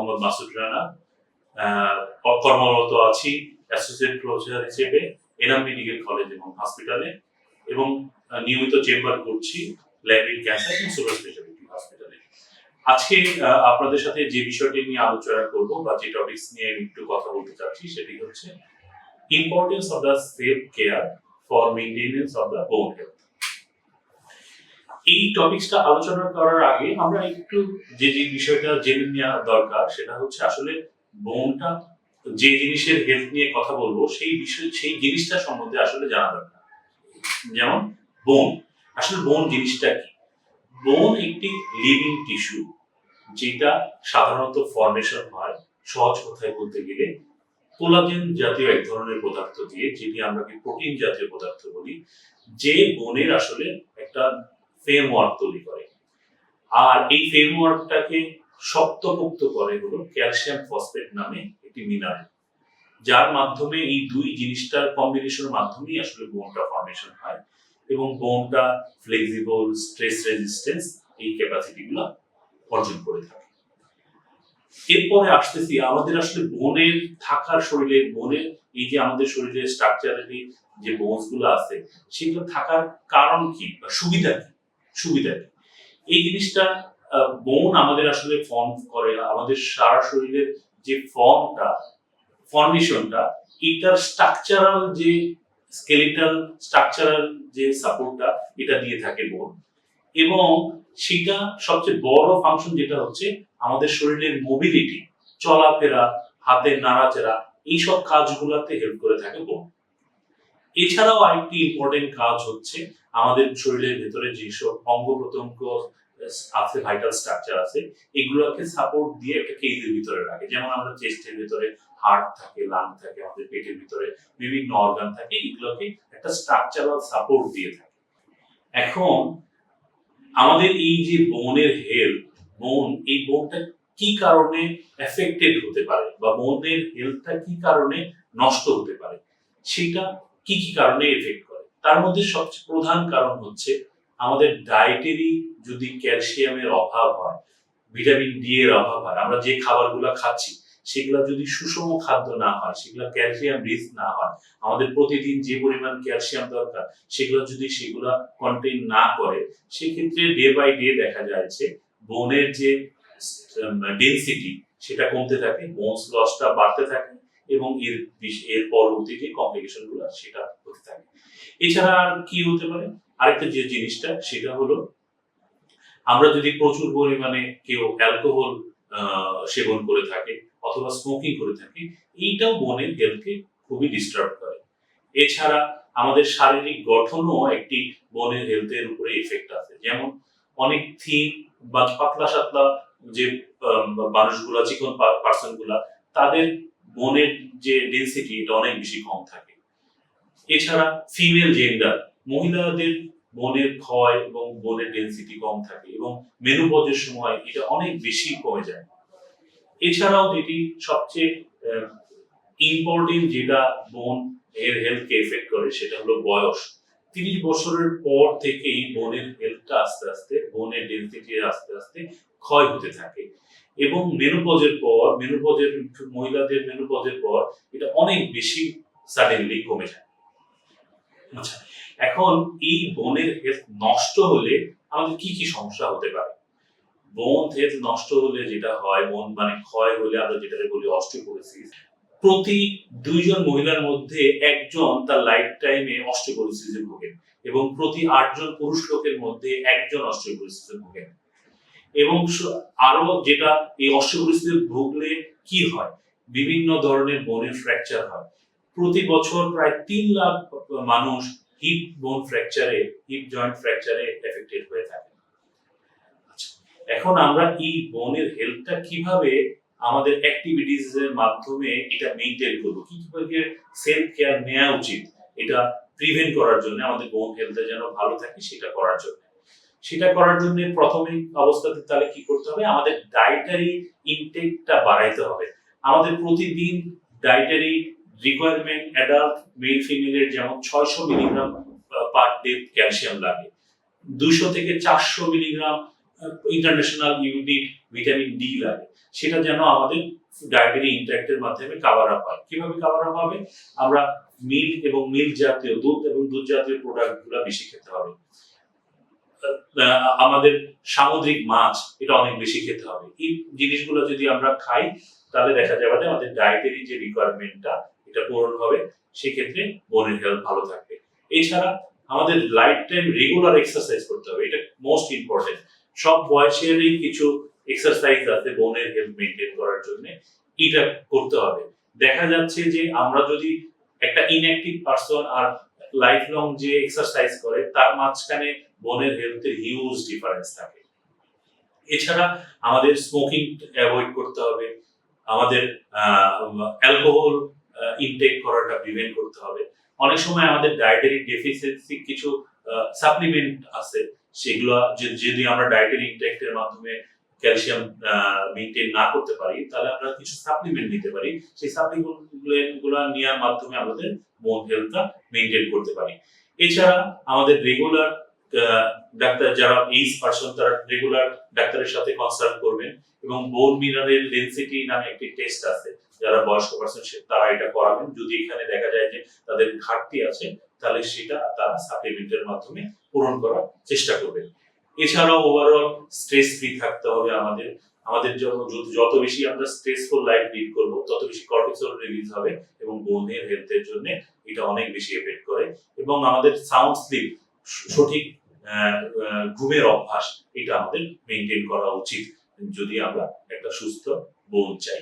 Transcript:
মোহাম্মদ মাসুদ রানা কর্মরত আছি associate professor হিসেবে এনাম মেডিকেল কলেজ এবং হসপিটালে এবং নিয়মিত চেম্বার করছি ল্যাবিড ক্যান্সার এবং সুপার স্পেশালিটি হসপিটালে আজকে আপনাদের সাথে যে বিষয়টি নিয়ে আলোচনা করব বা যে টপিকস নিয়ে আমি একটু কথা বলতে চাচ্ছি সেটি হচ্ছে importance of the safe care for maintenance of the bone health এই টপিকসটা আলোচনা করার আগে আমরা একটু যে যে বিষয়টা জেনে নেওয়া দরকার, সেটা হচ্ছে আসলে বোনটা যে জিনিসের হেলথ নিয়ে কথা বলব, সেই বিষয়, সেই জিনিসটা সম্বন্ধে আসলে জানা দরকার। যেমন বোন, আসলে বোন জিনিসটা কি? বোন একটি লিভিং টিস্যু যেটা সাধারণত ফর্মেশন হয় সহজ কথায় বলতে গেলে কোলাজেন জাতীয় এক ধরনের পদার্থ দিয়ে, যেটি আমরা প্রোটিন জাতীয় পদার্থ বলি, যে বোনের আসলে একটা ফ্রেমওয়ার্ক তৈরি করে। আর এই ফ্রেমওয়ার্কটাকে শক্তপোক্ত করে হলো ক্যালসিয়াম ফসফেট নামে একটি মিনারেল যার মাধ্যমে এই দুই জিনিসটার কম্বিনেশনের মাধ্যমেই আসলে বোনটা ফর্মেশন হয় এবং বোনটা ফ্লেক্সিবল স্ট্রেস রেজিস্ট্যান্স এই ক্যাপাসিটিগুলো অর্জন করে থাকে। এরপরে আসতেছি, আমাদের আসলে বোনের থাকার শরীরে বোনের এই যে আমাদের শরীরে স্ট্রাকচারালি যে বোনসগুলো আছে, সেগুলো থাকার কারণ কি বা সুবিধা কি? সুবিধা কি? এই জিনিসটা বোন আমাদের আসলে ফর্ম করে, আমাদের সারা শরীরের যে ফর্মটা ফর্মেশনটা এটার স্ট্রাকচারাল যে স্কেলিটাল স্ট্রাকচারাল যে সাপোর্টটা এটা দিয়ে থাকে বোন। এবং সেটা সবচেয়ে বড় ফাংশন যেটা হচ্ছে, আমাদের শরীরের মোবিলিটি চলাফেরা হাতের নাড়াচাড়া এইসব কাজগুলোতে হেল্প করে থাকে বোন। এছাড়াও আরেকটি ইম্পর্টেন্ট কাজ হচ্ছে আমাদের শরীরের ভেতরে যেসব অঙ্গ প্রত্যঙ্গ আছে ভাইটাল স্ট্রাকচার আছে, এগুলোকে সাপোর্ট দিয়ে একটা কেজের ভিতরে রাখে। যেমন আমরা চেস্টের ভিতরে হার্ট থাকে লাং থাকে, আমাদের পেটের ভিতরে বিভিন্ন অর্গান থাকে, এগুলোকে একটা স্ট্রাকচারাল সাপোর্ট দিয়ে থাকে। এখন আমাদের এই যে বোনের হেলথ বোন এই বোনটা কি কারণে এফেক্টেড হতে পারে বা বোনের হেলথটা কি কারণে নষ্ট হতে পারে? সেটা কি কি কারণে এফেক্ট তার মধ্যে সবচেয়ে প্রধান কারণ হচ্ছে আমাদের ডায়েটেরি যদি ক্যালসিয়ামের অভাব হয় ভিটামিন ডি এর অভাব হয়, আমরা যে খাবারগুলো খাচ্ছি, সেগুলো যদি সুষম খাদ্য না হয়, সেগুলো ক্যালসিয়াম রিচ না হয়, আমাদের প্রতিদিন যে পরিমাণ ক্যালসিয়াম দরকার, সেগুলো যদি সেগুলো কন্টেন না করে, সেক্ষেত্রে ডে বাই ডে দেখা যায় যে বোনের যে ডেন্সিটি সেটা কমতে থাকে বোনস লসটা বাড়তে থাকে এবং এর এর পরবর্তী যে কমপ্লিকেশন সেটা হতে থাকে। এছাড়া আর কি হতে পারে? আরেকটা যে জিনিসটা, সেটা হলো আমরা যদি প্রচুর পরিমাণে কেউ অ্যালকোহল সেবন করে থাকে অথবা স্মোকিং করে থাকে, এইটাও বোনের হেলথকে খুবই ডিস্টার্ব করে। এছাড়া আমাদের শারীরিক গঠনও একটি বোনের হেলথের উপরে এফেক্ট আছে। যেমন অনেক থিন বা পাতলা সাতলা যে মানুষগুলা চিকন পার্সনগুলা, তাদের বোনের যে ডেন্সিটি এটা অনেক বেশি কম থাকে। এছাড়া ফিমেল জেন্ডার মহিলাদের বোনের ক্ষয় এবং বোনের ডেন্সিটি কম থাকে এবং মেনুপজের সময় এটা অনেক বেশি কমে যায়। এছাড়াও যেটি সবচেয়ে ইম্পর্টেন্ট যেটা বোন এর হেলথকে এফেক্ট করে সেটা হলো বয়স। তিরিশ বছরের পর থেকেই বোনের হেলথটা আস্তে আস্তে, বোনের ডেন্সিটি আস্তে আস্তে ক্ষয় হতে থাকে এবং মেনুপজের পর মেনুপজের মহিলাদের মেনুপজের পর এটা অনেক বেশি সাডেনলি কমে যায়। আচ্ছা এখন এই বোনের হেলথ নষ্ট হলে আমাদের কি কি সমস্যা হতে পারে? বোন হেলথ নষ্ট হলে যেটা হয়, বোন মানে ক্ষয় হলে আমরা যেটাকে বলি অস্টিওপোরোসিস প্রতি দুইজন মহিলার মধ্যে একজন তার লাইফ টাইমে অস্টিওপোরোসিসে ভোগেন এবং প্রতি আটজন পুরুষ লোকের মধ্যে একজন অস্টিওপোরোসিসে ভোগেন। এবং আরও যেটা এই অস্টিওপোরোসিসে ভুগলে কি হয়? বিভিন্ন ধরনের বোনের ফ্র্যাকচার হয়। প্রতি বছর প্রায় তিন লাখ মানুষ হিপ বোন ফ্র্যাকচারে হিপ জয়েন্ট ফ্র্যাকচারে এফেক্টেড হয়ে থাকে। আচ্ছা, এখন আমরা এই বোনের হেলথটা কীভাবে আমাদের অ্যাক্টিভিটিস এর মাধ্যমে এটা মেইনটেইন করব? কীভাবে সেলফ কেয়ার নেওয়া উচিত? এটা প্রিভেন্ট করার জন্য আমাদের বোন হেলথে যেন ভালো থাকে সেটা করার জন্য। সেটা করার জন্য প্রথমে অবস্থাতে তাহলে কি করতে হবে? আমাদের ডায়েটারি ইনটেকটা বাড়াইতে হবে। আমাদের প্রতিদিন ডায়েটারি রিকোয়ারমেন্ট অ্যাডাল্ট মেল ফিমেলের যেমন ছয়শো মিলিগ্রাম পার ডে ক্যালসিয়াম লাগে। দুশো থেকে চারশো milligram international unit vitamin D লাগে। সেটা যেন আমাদের ডায়েটারি ইন্ট্যাক্টের মাধ্যমে কাভার আপ হয়। কীভাবে কাভার আপ হবে? আমরা মিল্ক এবং মিল্ক জাতীয় দুধ এবং দুধ জাতীয় প্রোডাক্টগুলো বেশি খেতে হবে। আহ, আমাদের সামুদ্রিক মাছ এটা অনেক বেশি খেতে হবে। এই জিনিসগুলো যদি আমরা খাই তাহলে দেখা যাবে আমাদের ডায়েটারি যে রিকোয়ারমেন্টটা এটা পূরণ হবে, সেক্ষেত্রে বোনের হেলথ ভালো থাকবে। এছাড়া আমাদের লাইফ টাইম রেগুলার এক্সারসাইজ করতে হবে, এটা মোস্ট ইম্পর্টেন্ট সব বয়সেরই কিছু এক্সারসাইজ আছে বোনের হেলথ মেনটেন করার জন্য, এটা করতে হবে। দেখা যাচ্ছে যে আমরা যদি একটা ইনঅ্যাক্টিভ পারসন আর লাইফ লং যে এক্সারসাইজ করে, তার মাঝখানে বোনের হেলথের হিউজ ডিফারেন্স থাকে। এছাড়া আমাদের স্মোকিং অ্যাভয়েড করতে হবে, আমাদের অ্যালকোহল ইনটেক করাটা প্রিভেন্ট করতে হবে। অনেক সময় আমাদের ডায়েটারি ডেফিসিয়েন্সি কিছু সাপ্লিমেন্ট আছে, সেগুলো যদি আমরা ডায়েটারি ইনটেকের মাধ্যমে ক্যালসিয়াম মেনটেন না করতে পারি, তাহলে আমরা কিছু সাপ্লিমেন্ট নিতে পারি। সেই সাপ্লিমেন্টগুলো নেওয়ার মাধ্যমে আমাদের বোন হেলথটা মেনটেন করতে পারি। এছাড়া আমাদের রেগুলার ডাক্তার যারা এইজ পার্সন তারা রেগুলার ডাক্তারের সাথে কনসাল্ট করবেন এবং বোন মিনারেল ডেন্সিটি নামে একটি টেস্ট আছে। যারা বয়স্ক পার্সন তারা এটা করাবেন। যদি এখানে দেখা যায় যে তাদের ঘাটতি আছে, তাহলে সেটা তারা সাপ্লিমেন্টের মাধ্যমে পূরণ করার চেষ্টা করবেন। এছাড়াও ওভারঅল স্ট্রেস ফ্রি থাকতে হবে আমাদের। আমাদের যত যত বেশি আমরা স্ট্রেসফুল লাইফ লিড করব, তত বেশি কর্টিসল রিলিজ হবে এবং বোনের হেলথের জন্য এটা অনেক বেশি এফেক্ট করে। এবং আমাদের সাউন্ড স্লিপ সঠিক ঘুমের অভ্যাস এটা আমাদের মেনটেন করা উচিত। যদি আমরা একটা সুস্থ বোন চাই।